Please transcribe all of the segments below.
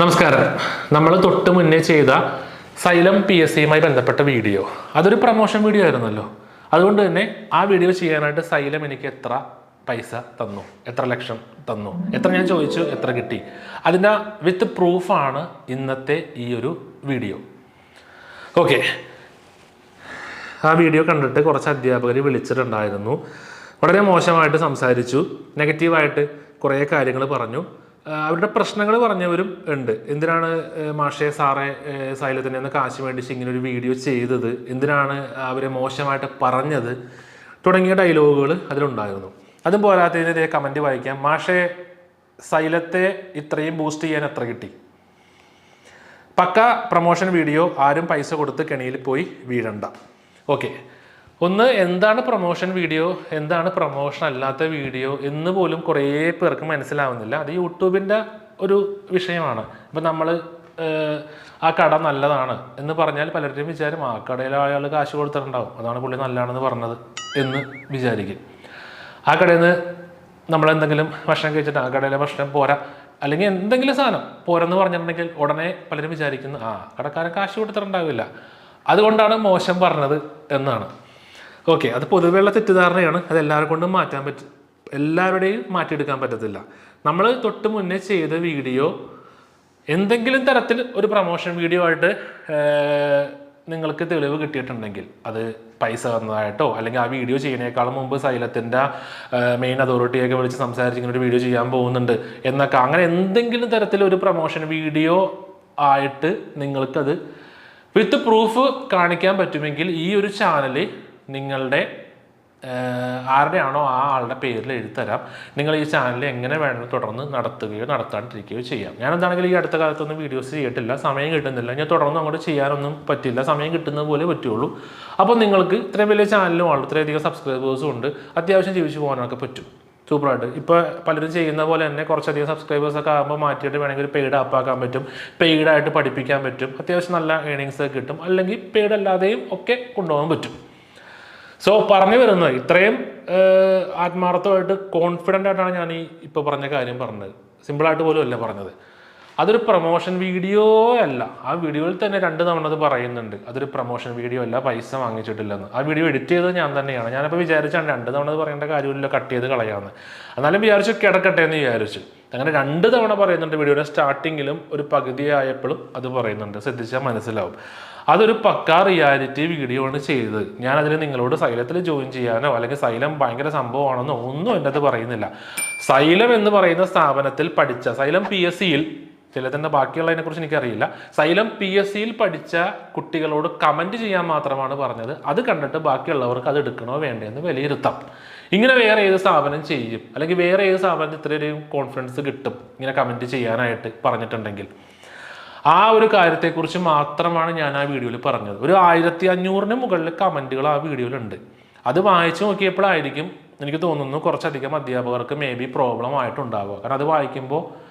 നമസ്കാരം. നമ്മൾ തൊട്ട് മുന്നേ ചെയ്ത സൈലം പി എസ് സിയുമായി ബന്ധപ്പെട്ട വീഡിയോ. അതൊരു പ്രൊമോഷൻ വീഡിയോ ആയിരുന്നല്ലോ. അതുകൊണ്ട് തന്നെ ആ വീഡിയോ ചെയ്യാനായിട്ട് സൈലം എനിക്ക് എത്ര പൈസ തന്നു? എത്ര ലക്ഷം തന്നു? എത്ര ഞാൻ ചോദിച്ചു? എത്ര കിട്ടി? അതിന്റെ വിത്ത് പ്രൂഫാണ് ഇന്നത്തെ ഈ ഒരു വീഡിയോ ഓക്കെ ആ വീഡിയോ കണ്ടിട്ട് കുറച്ച് അധ്യാപകർ വിളിച്ചിട്ടുണ്ടായിരുന്നു. വളരെ മോശമായിട്ട് സംസാരിച്ചു. നെഗറ്റീവായിട്ട് കുറേ കാര്യങ്ങൾ പറഞ്ഞു. അവരുടെ പ്രശ്നങ്ങൾ പറഞ്ഞവരും ഉണ്ട്. എന്തിനാണ് മാഷേ സാറെ സൈലത്തിന് നിന്ന് കാശ് മേടിച്ച് ഇങ്ങനെ ഒരു വീഡിയോ ചെയ്തത്? എന്തിനാണ് അവരെ മോശമായിട്ട് പറഞ്ഞത്? തുടങ്ങിയ ഡയലോഗുകൾ അതിലുണ്ടായിരുന്നു. അതും പോരാത്തതിനെതിരെ കമന്റ് വായിക്കാം. മാഷെ സൈലത്തെ ഇത്രയും ബൂസ്റ്റ് ചെയ്യാൻ എത്ര കിട്ടി? പക്ക പ്രൊമോഷൻ വീഡിയോ ആരും പൈസ കൊടുത്ത് കെണിയിൽ പോയി വീഴണ്ട. ഓക്കെ ഒന്ന് എന്താണ് പ്രൊമോഷൻ വീഡിയോ എന്താണ് പ്രൊമോഷൻ അല്ലാത്ത വീഡിയോ എന്ന് പോലും കുറേ പേർക്ക് മനസ്സിലാവുന്നില്ല. അത് യൂട്യൂബിന്റെ ഒരു വിഷയമാണ്. ഇപ്പം നമ്മൾ ആ കട നല്ലതാണ് എന്ന് പറഞ്ഞാൽ പലരുടെയും വിചാരം ആ കടയിലെ ആളുകൾ കാശ് കൊടുത്തിട്ടുണ്ടാവും. അതാണ് പുള്ളി നല്ലതാണെന്ന് പറഞ്ഞത് എന്ന് വിചാരിക്കും. ആ കടയിൽ നിന്ന് നമ്മളെന്തെങ്കിലും ഭക്ഷണം കഴിച്ചിട്ട് ആ കടയിലെ ഭക്ഷണം പോരാ. അല്ലെങ്കിൽ എന്തെങ്കിലും സാധനം പോരെന്ന് പറഞ്ഞിട്ടുണ്ടെങ്കിൽ ഉടനെ പലരും വിചാരിക്കുന്നു ആ കടക്കാരൻ കാശ് കൊടുത്തിട്ടുണ്ടാവില്ല. അതുകൊണ്ടാണ് മോശം പറഞ്ഞത് എന്നാണ്. ഓക്കെ അത് പൊതുവെള്ള തെറ്റിദ്ധാരണയാണ്. അത് എല്ലാവരും കൊണ്ടും മാറ്റാൻ പറ്റും എല്ലാവരുടെയും മാറ്റിയെടുക്കാൻ പറ്റത്തില്ല. നമ്മൾ തൊട്ട് മുന്നേ ചെയ്ത വീഡിയോ എന്തെങ്കിലും തരത്തിൽ ഒരു പ്രൊമോഷൻ വീഡിയോ ആയിട്ട് നിങ്ങൾക്ക് തെളിവ് കിട്ടിയിട്ടുണ്ടെങ്കിൽ അത് പൈസ വന്നതായിട്ടോ അല്ലെങ്കിൽ ആ വീഡിയോ ചെയ്യുന്നതിനേക്കാളും മുമ്പ് സൈലത്തിന്റെ മെയിൻ അതോറിറ്റിയൊക്കെ വിളിച്ച് സംസാരിച്ച് ഇങ്ങനെ ഒരു വീഡിയോ ചെയ്യാൻ പോകുന്നുണ്ട് എന്നൊക്കെ അങ്ങനെ എന്തെങ്കിലും തരത്തിൽ ഒരു പ്രൊമോഷൻ വീഡിയോ ആയിട്ട് നിങ്ങൾക്കത് വിത്ത് പ്രൂഫ് കാണിക്കാൻ പറ്റുമെങ്കിൽ ഈ ഒരു ചാനൽ നിങ്ങളുടെ ആരുടെയാണോ ആ ആളുടെ പേരിൽ എഴുതരാം നിങ്ങൾ ഈ ചാനൽ എങ്ങനെ വേണമെങ്കിലും തുടർന്ന് നടത്തുകയോ നടത്താണ്ടിരിക്കുകയോ ചെയ്യാം. ഞാൻ എന്താണെങ്കിൽ ഈ അടുത്ത കാലത്തൊന്നും വീഡിയോസ് ചെയ്തിട്ടില്ല സമയം കിട്ടുന്നില്ല. ഞാൻ തുടർന്ന് അങ്ങോട്ട് ചെയ്യാനൊന്നും പറ്റില്ല സമയം കിട്ടുന്നത് പോലെ പറ്റുള്ളൂ. അപ്പോൾ നിങ്ങൾക്ക് ഇത്രയും വലിയ ചാനലും ആണ് ഇത്രയധികം സബ്സ്ക്രൈബേഴ്സും ഉണ്ട്. അത്യാവശ്യം ജീവിച്ചു പോകാനൊക്കെ പറ്റും. സൂപ്പറായിട്ട് ഇപ്പോൾ പലരും ചെയ്യുന്ന പോലെ തന്നെ കുറച്ചധികം സബ്സ്ക്രൈബേഴ്സ് ഒക്കെ ആകുമ്പോൾ മാറ്റിയിട്ട് വേണമെങ്കിൽ പെയ്ഡ് ആപ്പാക്കാൻ പറ്റും. പെയ്ഡായിട്ട് പഠിപ്പിക്കാൻ പറ്റും. അത്യാവശ്യം നല്ല ഏണിങ്സ് ഒക്കെ കിട്ടും. അല്ലെങ്കിൽ പെയ്ഡ് അല്ലാതെയും ഒക്കെ കൊണ്ടുപോകാൻ പറ്റും. സോ പറഞ്ഞു വരുന്നത് ഇത്രയും ആത്മാർത്ഥമായിട്ട് കോൺഫിഡന്റ് ആയിട്ടാണ് ഞാൻ ഈ ഇപ്പോൾ പറഞ്ഞ കാര്യം പറഞ്ഞത്. സിമ്പിളായിട്ട് പോലും അല്ല പറഞ്ഞത്. അതൊരു പ്രൊമോഷൻ വീഡിയോ അല്ല. ആ വീഡിയോയിൽ തന്നെ രണ്ട് തവണ അത് പറയുന്നുണ്ട്. അതൊരു പ്രൊമോഷൻ വീഡിയോ അല്ല പൈസ വാങ്ങിച്ചിട്ടില്ലെന്ന്. ആ വീഡിയോ എഡിറ്റ് ചെയ്തത് ഞാൻ തന്നെയാണ്. ഞാനിപ്പോൾ വിചാരിച്ചാണ് രണ്ട് തവണ പറയേണ്ട കാര്യമില്ല കട്ട് ചെയ്ത് കളയാമെന്ന് എന്നാലും വിചാരിച്ചു കിടക്കട്ടെ എന്ന് വിചാരിച്ചു. അങ്ങനെ രണ്ട് തവണ പറയുന്നുണ്ട് വീഡിയോയുടെ സ്റ്റാർട്ടിങ്ങിലും ഒരു പകുതി ആയപ്പോഴും അത് പറയുന്നുണ്ട്. ശ്രദ്ധിച്ചാൽ മനസ്സിലാവും. അതൊരു പക്കാ റിയാലിറ്റി വീഡിയോ ആണ് ചെയ്തത്. ഞാൻ അതിൽ നിങ്ങളോട് സൈലത്തിൽ ജോയിൻ ചെയ്യാനോ അല്ലെങ്കിൽ സൈലം ഭയങ്കര സംഭവമാണെന്നോ ഒന്നും എന്റെ അത് പറയുന്നില്ല. സൈലം എന്ന് പറയുന്ന സ്ഥാപനത്തിൽ പഠിച്ച സൈലം പി എസ് സിയിൽ ചിലതിന്റെ ബാക്കിയുള്ളതിനെ കുറിച്ച് എനിക്കറിയില്ല. സൈലം പി എസ് സിയിൽ പഠിച്ച കുട്ടികളോട് കമന്റ് ചെയ്യാൻ മാത്രമാണ് പറഞ്ഞത്. അത് കണ്ടിട്ട് ബാക്കിയുള്ളവർക്ക് അത് എടുക്കണോ വേണ്ടതെന്ന് വിലയിരുത്താം. ഇങ്ങനെ വേറെ ഏത് സ്ഥാപനം ചെയ്യും? അല്ലെങ്കിൽ വേറെ ഏത് സ്ഥാപനത്തിൽ ഇത്രയും കോൺഫിഡൻസ് കിട്ടും? ഇങ്ങനെ കമന്റ് ചെയ്യാനായിട്ട് പറഞ്ഞിട്ടുണ്ടെങ്കിൽ. ആ ഒരു കാര്യത്തെക്കുറിച്ച് മാത്രമാണ് ഞാൻ ആ വീഡിയോയിൽ പറഞ്ഞത്. ഒരു ആയിരത്തി അഞ്ഞൂറിന് മുകളിൽ കമന്റുകൾ ആ വീഡിയോയിലുണ്ട് അത് വായിച്ചു നോക്കിയപ്പോഴായിരിക്കും എനിക്ക് തോന്നുന്നു കുറച്ചധികം അധ്യാപകർക്ക് മേ ബി പ്രോബ്ലം ആയിട്ടുണ്ടാവുക. കാരണം അത് വായിക്കുമ്പോൾ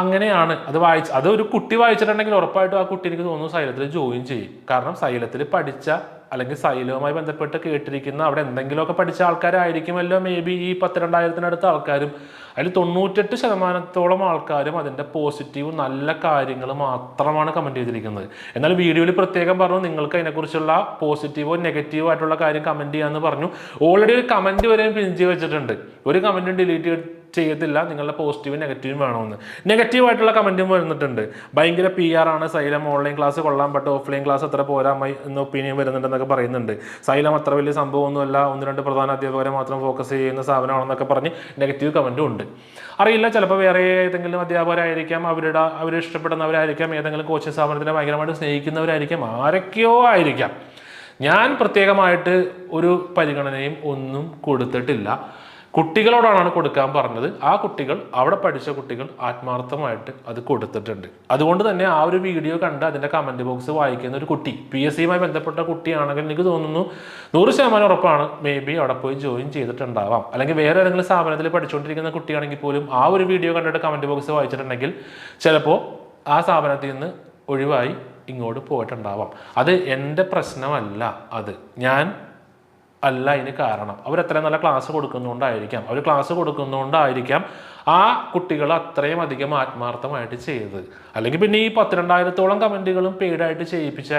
അങ്ങനെയാണ്. അത് വായിച്ച് അത് ഒരു കുട്ടി വായിച്ചിട്ടുണ്ടെങ്കിൽ ഉറപ്പായിട്ടും ആ കുട്ടി എനിക്ക് തോന്നുന്നു സൈലത്തിൽ ജോയിൻ ചെയ്യും. കാരണം സൈലത്തിൽ പഠിച്ച അല്ലെങ്കിൽ സൈലവുമായി ബന്ധപ്പെട്ട് കേട്ടിരിക്കുന്ന അവിടെ എന്തെങ്കിലുമൊക്കെ പഠിച്ച ആൾക്കാരായിരിക്കുമല്ലോ മേ ബി ഈ പത്തിരണ്ടായിരത്തിനടുത്ത ആൾക്കാരും. അതിൽ തൊണ്ണൂറ്റെട്ട് ശതമാനത്തോളം ആൾക്കാരും അതിന്റെ പോസിറ്റീവ് നല്ല കാര്യങ്ങൾ മാത്രമാണ് കമന്റ് ചെയ്തിരിക്കുന്നത്. എന്നാൽ വീഡിയോയിൽ പ്രത്യേകം പറഞ്ഞു നിങ്ങൾക്ക് അതിനെക്കുറിച്ചുള്ള പോസിറ്റീവോ നെഗറ്റീവോ ആയിട്ടുള്ള കാര്യം കമന്റ് ചെയ്യാമെന്ന് പറഞ്ഞു. ഓൾറെഡി ഒരു കമന്റ് വരെയും പിഞ്ചി വെച്ചിട്ടുണ്ട്. ഒരു കമന്റും ഡിലീറ്റ് ചെയ്യത്തില്ല നിങ്ങളുടെ പോസിറ്റീവും നെഗറ്റീവും വേണമെന്ന്. നെഗറ്റീവായിട്ടുള്ള കമന്റും വരുന്നിട്ടുണ്ട്. ഭയങ്കര പി ആർ ആണ്. സൈലം ഓൺലൈൻ ക്ലാസ് കൊള്ളാൻ പറ്റും ഓഫ്ലൈൻ ക്ലാസ് അത്ര പോരാമായി എന്ന ഒപ്പീനിയൻ വരുന്നുണ്ടെന്നൊക്കെ പറയുന്നുണ്ട്. സൈലം അത്ര വലിയ സംഭവമൊന്നുമല്ല. ഒന്ന് രണ്ട് പ്രധാന അധ്യാപകരെ മാത്രം ഫോക്കസ് ചെയ്യുന്ന സ്ഥാപനമാണെന്നൊക്കെ പറഞ്ഞ് നെഗറ്റീവ് കമന്റും ഉണ്ട്. അറിയില്ല ചിലപ്പോൾ വേറെ ഏതെങ്കിലും അധ്യാപകരായിരിക്കാം. അവരുടെ അവർ ഇഷ്ടപ്പെടുന്നവരായിരിക്കാം. ഏതെങ്കിലും കോച്ചിങ് സ്ഥാപനത്തിനെ ഭയങ്കരമായിട്ട് സ്നേഹിക്കുന്നവരായിരിക്കാം. ആരൊക്കെയോ ആയിരിക്കാം. ഞാൻ പ്രത്യേകമായിട്ട് ഒരു പരിഗണനയും ഒന്നും കൊടുത്തിട്ടില്ല. കുട്ടികളോടാണ് കൊടുക്കാൻ പറഞ്ഞത്. ആ കുട്ടികൾ അവിടെ പഠിച്ച കുട്ടികൾ ആത്മാർത്ഥമായിട്ട് അത് കൊടുത്തിട്ടുണ്ട്. അതുകൊണ്ട് തന്നെ ആ ഒരു വീഡിയോ കണ്ട് അതിന്റെ കമന്റ് ബോക്സ് വായിക്കുന്ന ഒരു കുട്ടി പി എസ് സിയുമായി ബന്ധപ്പെട്ട കുട്ടിയാണെങ്കിൽ എനിക്ക് തോന്നുന്നു നൂറ് ശതമാനം ഉറപ്പാണ് മേ ബി അവിടെ പോയി ജോയിൻ ചെയ്തിട്ടുണ്ടാവാം. അല്ലെങ്കിൽ വേറെ ഏതെങ്കിലും സ്ഥാപനത്തിൽ പഠിച്ചുകൊണ്ടിരിക്കുന്ന കുട്ടിയാണെങ്കിൽ പോലും ആ ഒരു വീഡിയോ കണ്ടിട്ട് കമന്റ് ബോക്സ് വായിച്ചിട്ടുണ്ടെങ്കിൽ ചിലപ്പോൾ ആ സ്ഥാപനത്തിൽ നിന്ന് ഒഴിവായി ഇങ്ങോട്ട് പോയിട്ടുണ്ടാവാം. അത് എന്റെ പ്രശ്നമല്ല അത്. ഞാൻ അല്ല അതിന് കാരണം. അവർ അത്രയും നല്ല ക്ലാസ് കൊടുക്കുന്നതുകൊണ്ടായിരിക്കാം അവർ ക്ലാസ് കൊടുക്കുന്നതുകൊണ്ടായിരിക്കാം ആ കുട്ടികൾ അത്രയും അധികം ആത്മാർത്ഥമായിട്ട് ചെയ്തത്. അല്ലെങ്കിൽ പിന്നെ ഈ പത്തിരണ്ടായിരത്തോളം കമന്റുകളും പെയ്ഡായിട്ട് ചെയ്യിപ്പിച്ച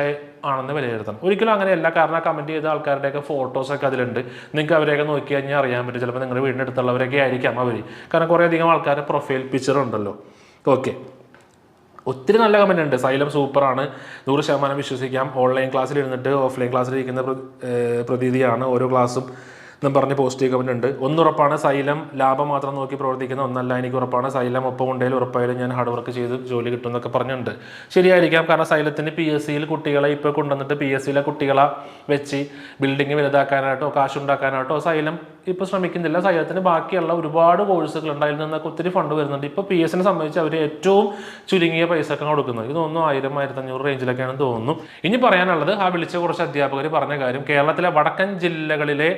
ആണെന്ന് വിലയിരുത്തണം. ഒരിക്കലും അങ്ങനെയല്ല കാരണം കമന്റ് ചെയ്ത ആൾക്കാരുടെയൊക്കെ ഫോട്ടോസൊക്കെ അതിലുണ്ട്. നിങ്ങൾക്ക് അവരെയൊക്കെ നോക്കി കഴിഞ്ഞാൽ അറിയാൻ പറ്റും. ചിലപ്പോൾ നിങ്ങളുടെ വീടിന്റെ അടുത്തുള്ളവരൊക്കെ ആയിരിക്കാം അവർ കാരണം കുറേ അധികം ആൾക്കാരുടെ പ്രൊഫൈൽ പിക്ചർ ഉണ്ടല്ലോ. ഓക്കെ ഒത്തിരി നല്ല കമന്റ് ഉണ്ട്. സൈലം സൂപ്പറാണ് നൂറ് ശതമാനം വിശ്വസിക്കാം. ഓൺലൈൻ ക്ലാസ്സിൽ ഇരുന്നിട്ട് ഓഫ്ലൈൻ ക്ലാസ്സിൽ ഇരിക്കുന്ന പ്ര- പ്രതീതിയാണ്. ഓരോ ക്ലാസ്സും എന്നും പറഞ്ഞ് പോസിറ്റീവ് കമന്റ് ഉണ്ട് ഒന്നുറപ്പാണ് സൈലം ലാഭം മാത്രം നോക്കി പ്രവർത്തിക്കുന്ന ഒന്നല്ല. എനിക്ക് ഉറപ്പാണ് സൈലം ഒപ്പം ഉണ്ടെങ്കിൽ ഉറപ്പായാലും ഞാൻ ഹാർഡ് വർക്ക് ചെയ്ത് ജോലി കിട്ടും എന്നൊക്കെ പറഞ്ഞിട്ടുണ്ട്. ശരിയായിരിക്കാം. കാരണം സൈലത്തിന് പി എസ് സിയിൽ കുട്ടികളെ ഇപ്പോൾ കൊണ്ടുവന്നിട്ട് പി എസ് സിയിലെ കുട്ടികളെ വെച്ച് ബിൽഡിംഗ് വലുതാക്കാനായിട്ടോ കാശുണ്ടാക്കാനായിട്ടോ സൈലം ഇപ്പോൾ ശ്രമിക്കുന്നില്ല. സൈലത്തിന് ബാക്കിയുള്ള ഒരുപാട് കോഴ്സുകൾ ഉണ്ട്. അതിൽ നിന്നൊക്കെ ഒത്തിരി ഫണ്ട് വരുന്നുണ്ട്. ഇപ്പോൾ പി എസിനെ സംബന്ധിച്ച് അവർ ഏറ്റവും ചുരുങ്ങിയ പൈസ കൊടുക്കുന്നത്. ഇത് തോന്നുന്നു ആയിരം ആയിരത്തഞ്ഞൂറ് റേഞ്ചിലൊക്കെയാണ് തോന്നുന്നു. ഇനി പറയാനുള്ളത് ആ വിളിച്ച കുറച്ച് അധ്യാപകർ പറഞ്ഞ കാര്യം കേരളത്തിലെ വടക്കൻ ജില്ലകളിലെ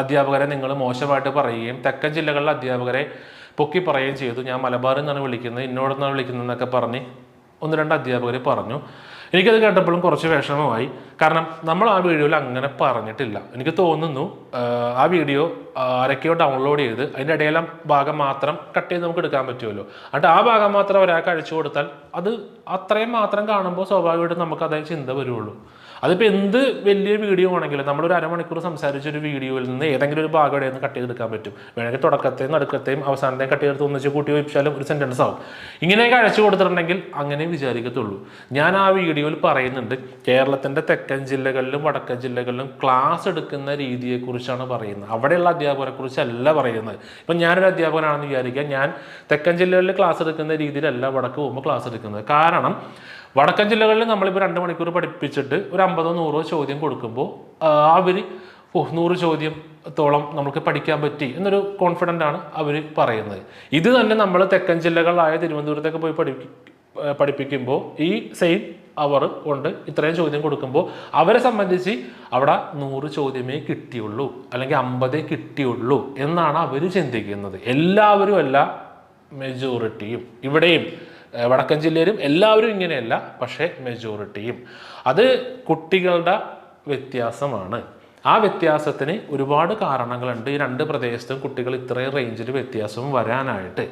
അധ്യാപകരെ നിങ്ങൾ മോശമായിട്ട് പറയുകയും തെക്കൻ ജില്ലകളിലെ അധ്യാപകരെ പൊക്കി പറയുകയും ചെയ്തു. ഞാൻ മലബാറിൽ നിന്നാണ് വിളിക്കുന്നത്. ഇന്നോടെന്നാണ് വിളിക്കുന്നത് എന്നൊക്കെ പറഞ്ഞ് ഒന്ന് രണ്ട് അധ്യാപകർ പറഞ്ഞു. എനിക്കത് കേട്ടപ്പോഴും കുറച്ച് വിഷമമായി. കാരണം നമ്മൾ ആ വീഡിയോയിൽ അങ്ങനെ പറഞ്ഞിട്ടില്ല. എനിക്ക് തോന്നുന്നു ആ വീഡിയോ ആരൊക്കെയോ ഡൗൺലോഡ് ചെയ്ത് അതിന്റെ ഇടയിലെ ഭാഗം മാത്രം കട്ട് ചെയ്ത് നമുക്ക് എടുക്കാൻ പറ്റുമല്ലോ. എന്നിട്ട് ആ ഭാഗം മാത്രം ഒരാൾക്ക് അഴിച്ചു കൊടുത്താൽ അത് അത്രയും മാത്രം കാണുമ്പോൾ സ്വാഭാവികമായിട്ടും നമുക്ക് അതേ ചിന്ത വരുള്ളൂ. അതിപ്പോൾ എന്ത് വലിയ വീഡിയോ ആണെങ്കിലും നമ്മളൊരു അരമണിക്കൂർ സംസാരിച്ച ഒരു വീഡിയോയിൽ നിന്ന് ഏതെങ്കിലും ഒരു ഭാഗം എവിടെയെന്ന് കട്ട് ചെയ്തെടുക്കാൻ പറ്റും. വേണമെങ്കിൽ തുടക്കത്തെയും നടുക്കത്തെയും അവസാനത്തെയും കട്ട് ചെയ്ത് ഒന്നിച്ച് കൂട്ടി വെച്ചാലും ഒരു സെന്റൻസ് ആവും. ഇങ്ങനെ അഴച്ചു കൊടുത്തിട്ടുണ്ടെങ്കിൽ അങ്ങനെ വിചാരിക്കത്തുള്ളൂ. ഞാൻ ആ വീഡിയോയിൽ പറയുന്നുണ്ട് കേരളത്തിന്റെ തെക്കൻ ജില്ലകളിലും വടക്കൻ ജില്ലകളിലും ക്ലാസ് എടുക്കുന്ന രീതിയെക്കുറിച്ചാണ് പറയുന്നത്. അവിടെയുള്ള അധ്യാപകരെക്കുറിച്ചല്ല പറയുന്നത്. ഇപ്പം ഞാനൊരു അധ്യാപകനാണെന്ന് വിചാരിക്കുക ഞാൻ തെക്കൻ ജില്ലകളിൽ ക്ലാസ് എടുക്കുന്ന രീതിയിലല്ല വടക്ക് പോകുമ്പോൾ ക്ലാസ് എടുക്കുന്നത്. കാരണം വടക്കൻ ജില്ലകളിൽ നമ്മളിപ്പോൾ രണ്ട് മണിക്കൂർ പഠിപ്പിച്ചിട്ട് ഒരു അമ്പതോ നൂറോ ചോദ്യം കൊടുക്കുമ്പോൾ അവർ നൂറ് ചോദ്യത്തോളം നമുക്ക് പഠിക്കാൻ പറ്റി എന്നൊരു കോൺഫിഡന്റ് ആണ് അവർ പറയുന്നത്. ഇത് തന്നെ നമ്മൾ തെക്കൻ ജില്ലകളായ തിരുവനന്തപുരത്തൊക്കെ പോയി പഠി പഠിപ്പിക്കുമ്പോൾ ഈ സെയിം അവർ കൊണ്ട് ഇത്രയും ചോദ്യം കൊടുക്കുമ്പോൾ അവരെ സംബന്ധിച്ച് അവിടെ നൂറ് ചോദ്യമേ കിട്ടിയുള്ളൂ അല്ലെങ്കിൽ അമ്പതേ കിട്ടിയുള്ളൂ എന്നാണ് അവർ ചിന്തിക്കുന്നത്. എല്ലാവരും അല്ല മെജോറിറ്റിയും ഇവിടെയും വടക്കൻ ജില്ലയിലും എല്ലാവരും ഇങ്ങനെയല്ല പക്ഷേ മെജോറിറ്റിയും അത് കുട്ടികളുടെ വ്യത്യാസമാണ്. ആ വ്യത്യാസത്തിന് ഒരുപാട് കാരണങ്ങളുണ്ട്. ഈ രണ്ട് പ്രദേശത്തും കുട്ടികൾ ഇത്രയും റേഞ്ചിൽ വ്യത്യാസം വരാനായിട്ട്.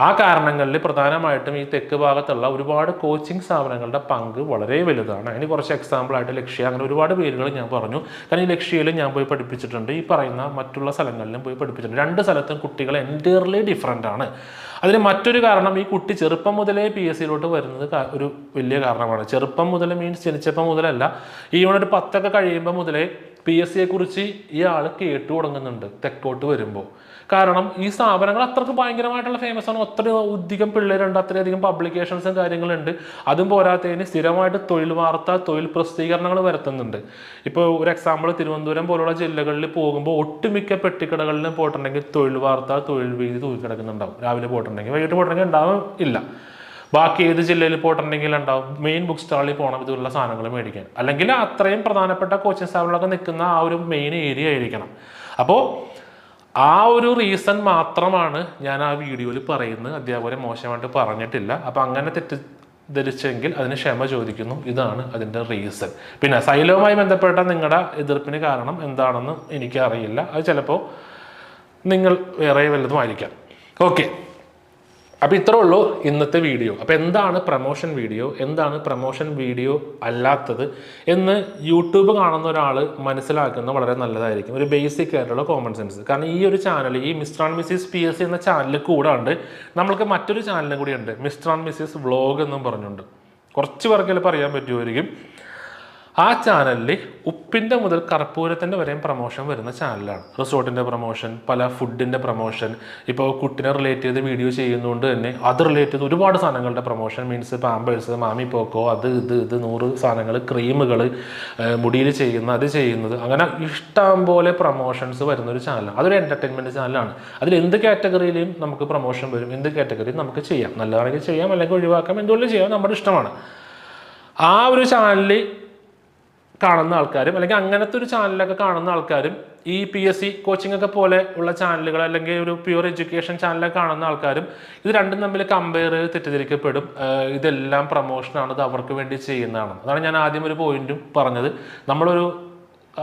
ആ കാരണങ്ങളിൽ പ്രധാനമായിട്ടും ഈ തെക്ക് ഭാഗത്തുള്ള ഒരുപാട് കോച്ചിങ് സ്ഥാപനങ്ങളുടെ പങ്ക് വളരെ വലുതാണ്. അതിന് കുറച്ച് എക്സാമ്പിളായിട്ട് ലക്ഷ്യ അങ്ങനെ ഒരുപാട് പേരുകൾ ഞാൻ പറഞ്ഞു. കാരണം ഈ ലക്ഷ്യയിലും ഞാൻ പോയി പഠിപ്പിച്ചിട്ടുണ്ട്. ഈ പറയുന്ന മറ്റുള്ള സ്ഥലങ്ങളിലും പോയി പഠിപ്പിച്ചിട്ടുണ്ട്. രണ്ട് സ്ഥലത്തും കുട്ടികൾ എന്റയർലി ഡിഫറെന്റ് ആണ്. അതിന് മറ്റൊരു കാരണം ഈ കുട്ടി ചെറുപ്പം മുതലേ പി എസ് സിയിലോട്ട് വരുന്നത് ഒരു വലിയ കാരണമാണ്. ചെറുപ്പം മുതൽ മീൻസ് ജനിച്ചപ്പം മുതലല്ല ഈ ഒരു പത്തൊക്കെ കഴിയുമ്പോൾ മുതലേ പി എസ് സിയെ കുറിച്ച് ഈ ആൾ കേട്ടു തുടങ്ങുന്നുണ്ട് തെക്കോട്ട് വരുമ്പോൾ കാരണം ഈ സ്ഥാപനങ്ങൾ അത്രയ്ക്ക് ഭയങ്കരമായിട്ടുള്ള ഫേമസ് ആണ്. ഒത്തിരി അധികം പിള്ളേരുണ്ട് അത്രയധികം പബ്ലിക്കേഷൻസും കാര്യങ്ങളുണ്ട് അതും പോരാത്തതിന് സ്ഥിരമായിട്ട് തൊഴിൽ വാർത്ത തൊഴിൽ പ്രസിദ്ധീകരണങ്ങൾ വരുത്തുന്നുണ്ട്. ഇപ്പോൾ ഒരു എക്സാമ്പിൾ തിരുവനന്തപുരം പോലുള്ള ജില്ലകളിൽ പോകുമ്പോൾ ഒട്ടുമിക്ക പെട്ടിക്കടകളിലും പോയിട്ടുണ്ടെങ്കിൽ തൊഴിൽ വാർത്ത തൊഴിൽ വീതി തൂക്കി കിടക്കുന്നുണ്ടാവും രാവിലെ പോയിട്ടുണ്ടെങ്കിൽ വൈകിട്ട് പോയിട്ടുണ്ടെങ്കിൽ ഉണ്ടാവും ഇല്ല. ബാക്കി ഏത് ജില്ലയിൽ പോയിട്ടുണ്ടെങ്കിൽ ഉണ്ടാവും. മെയിൻ ബുക്ക് സ്റ്റാളിൽ പോകണം ഇതുള്ള സാധനങ്ങൾ മേടിക്കാൻ. അല്ലെങ്കിൽ അത്രയും പ്രധാനപ്പെട്ട കോച്ചിങ് സ്ഥാപനങ്ങളൊക്കെ നിൽക്കുന്ന ആ ഒരു മെയിൻ ഏരിയ ആയിരിക്കണം. അപ്പോൾ ആ ഒരു റീസൺ മാത്രമാണ് ഞാൻ ആ വീഡിയോയിൽ പറയുന്നത്. അധ്യാപകരെ മോശമായിട്ട് പറഞ്ഞിട്ടില്ല. അപ്പോൾ അങ്ങനെ തെറ്റ് ധരിച്ചെങ്കിൽ അതിന് ക്ഷമ ചോദിക്കുന്നു. ഇതാണ് അതിന്റെ റീസൺ പിന്നെ സൈലവുമായി ബന്ധപ്പെട്ട നിങ്ങളുടെ എതിർപ്പിന് കാരണം എന്താണെന്ന് എനിക്കറിയില്ല. അത് ചിലപ്പോൾ നിങ്ങൾ വേറെ വല്ലതും ആയിരിക്കാം. ഓക്കെ അപ്പോൾ ഇത്രേ ഉള്ളൂ ഇന്നത്തെ വീഡിയോ. അപ്പോൾ എന്താണ് പ്രമോഷൻ വീഡിയോ എന്താണ് പ്രമോഷൻ വീഡിയോ അല്ലാത്തത്? എന്ന് യൂട്യൂബ് കാണുന്ന ഒരാൾ മനസ്സിലാക്കുന്നത് വളരെ നല്ലതായിരിക്കും. ഒരു ബേസിക് ആയിട്ടുള്ള കോമൺ സെൻസ് കാരണം ഈ ഒരു ചാനൽ ഈ mister and missus P S C എന്ന ചാനൽ കൂടാണ്ട് നമ്മൾക്ക് മറ്റൊരു ചാനലും കൂടിയുണ്ട് മിസ്റ്റർ ആൻഡ് മിസ്സിസ് വ്ളോഗ് എന്നും പറഞ്ഞുകൊണ്ട് കുറച്ച് പേർക്ക് ചിലപ്പോൾ അറിയാൻ പറ്റുമായിരിക്കും. ആ ചാനലിൽ ഉപ്പിന്റെ മുതൽ കർപ്പൂരത്തിന്റെ വരെയും പ്രൊമോഷൻ വരുന്ന ചാനലാണ് റിസോർട്ടിന്റെ പ്രൊമോഷൻ പല ഫുഡിന്റെ പ്രൊമോഷൻ ഇപ്പോൾ കുട്ടിനെ റിലേറ്റ് ചെയ്ത് വീഡിയോ ചെയ്യുന്നതുകൊണ്ട് തന്നെ അത് റിലേറ്റ് ചെയ്ത് ഒരുപാട് സാധനങ്ങളുടെ പ്രൊമോഷൻ മീൻസ് പാമ്പേഴ്സ് മാമി പോക്കോ അത് ഇത് ഇത് നൂറ് സാധനങ്ങൾ ക്രീമുകൾ മുടിയിൽ ചെയ്യുന്ന അത് ചെയ്യുന്നത് അങ്ങനെ ഇഷ്ടം പോലെ പ്രൊമോഷൻസ് വരുന്ന ഒരു ചാനലാണ് അതൊരു എന്റർടൈൻമെന്റ് ചാനലാണ് അതിൽ എന്ത് കാറ്റഗറിയിലും നമുക്ക് പ്രൊമോഷൻ വരും എന്ത് കാറ്റഗറിയും നമുക്ക് ചെയ്യാം. നല്ലതാണെങ്കിൽ ചെയ്യാം അല്ലെങ്കിൽ ഒഴിവാക്കാം എന്തുകൊണ്ടും ചെയ്യാം നമ്മുടെ ഇഷ്ടമാണ്. ആ ഒരു ചാനലിൽ കാണുന്ന ആൾക്കാരും അല്ലെങ്കിൽ അങ്ങനത്തെ ഒരു ചാനലൊക്കെ കാണുന്ന ആൾക്കാരും ഈ പി എസ് സി കോച്ചിങ് ഒക്കെ പോലെ ഉള്ള ചാനലുകൾ അല്ലെങ്കിൽ ഒരു പ്യുവർ എഡ്യൂക്കേഷൻ ചാനലൊക്കെ കാണുന്ന ആൾക്കാരും ഇത് രണ്ടും തമ്മിൽ കമ്പയർ ചെയ്ത് തെറ്റിദ്ധരിക്കപ്പെടും. ഇതെല്ലാം പ്രൊമോഷനാണ് ഇത് അവർക്ക് വേണ്ടി ചെയ്യുന്നതാണ്. അതാണ് ഞാൻ ആദ്യം ഒരു പോയിന്റും പറഞ്ഞത്. നമ്മളൊരു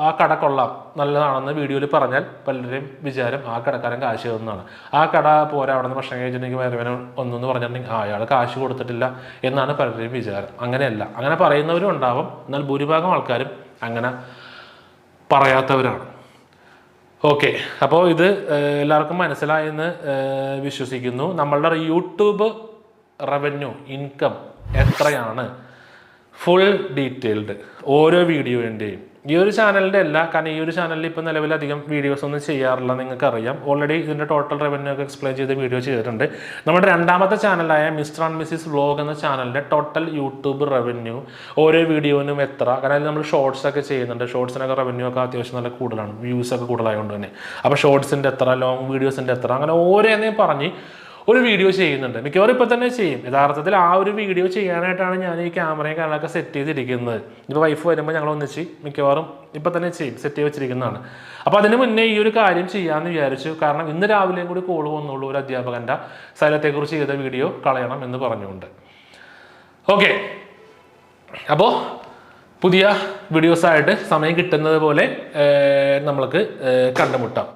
ആ കട കൊള്ളാം. നല്ലതാണെന്ന് വീഡിയോയിൽ പറഞ്ഞാൽ പലരുടെയും വിചാരം ആ കടക്കാരൻ കാശ് തന്നതാണ് ആ കട പോരാ അവിടെ നിന്ന് ഭക്ഷണം കഴിച്ചിട്ടുണ്ടെങ്കിൽ വരവന് ഒന്നെന്ന് പറഞ്ഞിട്ടുണ്ടെങ്കിൽ ആ അയാൾ കാശ് കൊടുത്തിട്ടില്ല എന്നാണ് പലരുടെയും വിചാരം. അങ്ങനെയല്ല. അങ്ങനെ പറയുന്നവരും ഉണ്ടാവും. എന്നാൽ ഭൂരിഭാഗം ആൾക്കാരും അങ്ങനെ പറയാത്തവരാണ്. ഓക്കെ. അപ്പോൾ ഇത് എല്ലാവർക്കും മനസ്സിലായെന്ന് വിശ്വസിക്കുന്നു. നമ്മളുടെ യൂട്യൂബ് റവന്യൂ ഇൻകം എത്രയാണ്? Full detailed. ഓരോ വീഡിയോന്റെയും ഈ ഒരു ചാനലിന്റെ അല്ല കാരണം ഈ ഒരു ചാനലിൽ ഇപ്പോൾ നിലവിൽ അധികം വീഡിയോസ് ഒന്നും ചെയ്യാറില്ല നിങ്ങൾക്ക് അറിയാം ഓൾറെഡി ഇതിന്റെ ടോട്ടൽ റവന്യൂ ഒക്കെ എക്സ്പ്ലെയിൻ ചെയ്ത് വീഡിയോ ചെയ്തിട്ടുണ്ട്. നമ്മുടെ രണ്ടാമത്തെ ചാനലായ മിസ്റ്റർ ആൻഡ് മിസ്സിസ് വ്ലോഗ് എന്ന ചാനലിന്റെ ടോട്ടൽ യൂട്യൂബ് റവന്യൂ ഓരോ വീഡിയോനും എത്ര? കാരണം നമ്മൾ ഷോർട്സ് ഒക്കെ ചെയ്യുന്നുണ്ട്. ഷോർട്സിനൊക്കെ റവന്യൂ ഒക്കെ അത്യാവശ്യം നല്ല കൂടുതലാണ്. വ്യൂസ് ഒക്കെ കൂടുതലായതുകൊണ്ട് തന്നെ. അപ്പോൾ ഷോർട്സിന്റെ എത്ര? ലോങ് വീഡിയോസിന്റെ എത്ര? അങ്ങനെ ഓരോന്നേയും പറഞ്ഞ് ഒരു വീഡിയോ ചെയ്യുന്നുണ്ട്. മിക്കവാറും ഇപ്പം തന്നെ ചെയ്യും. യഥാർത്ഥത്തിൽ ആ ഒരു വീഡിയോ ചെയ്യാനായിട്ടാണ് ഞാൻ ഈ ക്യാമറയും കാര്യങ്ങളൊക്കെ സെറ്റ് ചെയ്തിരിക്കുന്നത്. ഇപ്പോൾ വൈഫ് വരുമ്പോൾ ഞങ്ങൾ ഒന്നിച്ച് മിക്കവാറും ഇപ്പം തന്നെ ചെയ്യും. സെറ്റ് ചെയ്ത് വെച്ചിരിക്കുന്നതാണ്. അപ്പോൾ അതിന് മുന്നേ ഈ ഒരു കാര്യം ചെയ്യാമെന്ന് വിചാരിച്ചു. കാരണം ഇന്ന് രാവിലെയും കൂടി കോൾ വന്നുള്ളൂ ഒരു അധ്യാപകന്റെ സ്ഥലത്തെക്കുറിച്ച് ചെയ്ത വീഡിയോ കളയണം എന്ന് പറഞ്ഞുകൊണ്ട്. ഓക്കെ അപ്പോൾ പുതിയ വീഡിയോസായിട്ട് സമയം കിട്ടുന്നത് പോലെ നമ്മൾക്ക് കണ്ടുമുട്ടാം.